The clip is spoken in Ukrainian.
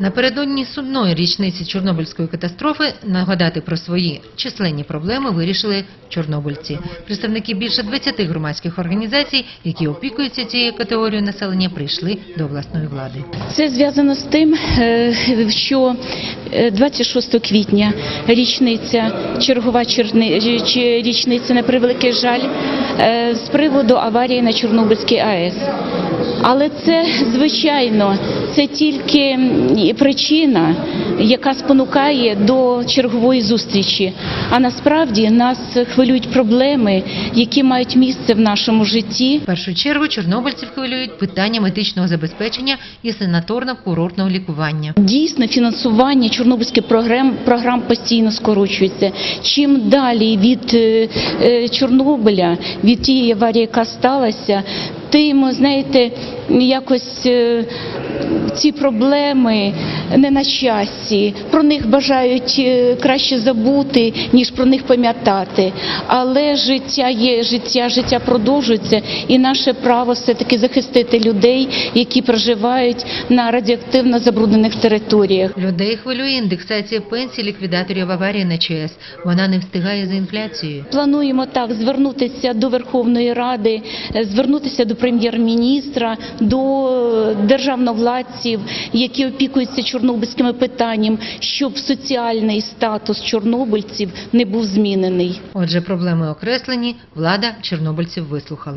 Напередодні сумної річниці Чорнобильської катастрофи нагадати про свої численні проблеми вирішили чорнобильці. Представники більше 20 громадських організацій, які опікуються цією категорією населення, прийшли до обласної влади. Це зв'язано з тим, е, що 26 квітня річниця, чергова черни- річниця на превеликий жаль е, з приводу аварії на Чорнобильській АЕС. Але це звичайно це тільки причина, яка спонукає до чергової зустрічі. А насправді нас хвилюють проблеми, які мають місце в нашому житті. В першу чергу чорнобильців хвилюють питання медичного забезпечення і санаторно-курортного лікування. Дійсно, фінансування чорнобильських програм, програм постійно скорочується. Чим далі від е, е, Чорнобиля, від тієї аварії, яка сталася, тим, знаєте, якось е, ці проблеми не на часі. Про них бажають е, краще забути, ніж про них пам'ятати. Але життя є життя, життя продовжується, і наше право все-таки захистити людей, які проживають на радіоактивно забруднених територіях. Людей хвилює індексація пенсій ліквідаторів аварії на ЧАЕС. Вона не встигає за інфляцією. Плануємо так звернутися до Верховної Ради, звернутися до прем'єр-міністра, до державновладців, які опікуються чорнобильськими питанням, щоб соціальний статус чорнобильців не був змінений. Отже, проблеми окреслені, влада чорнобильців вислухала.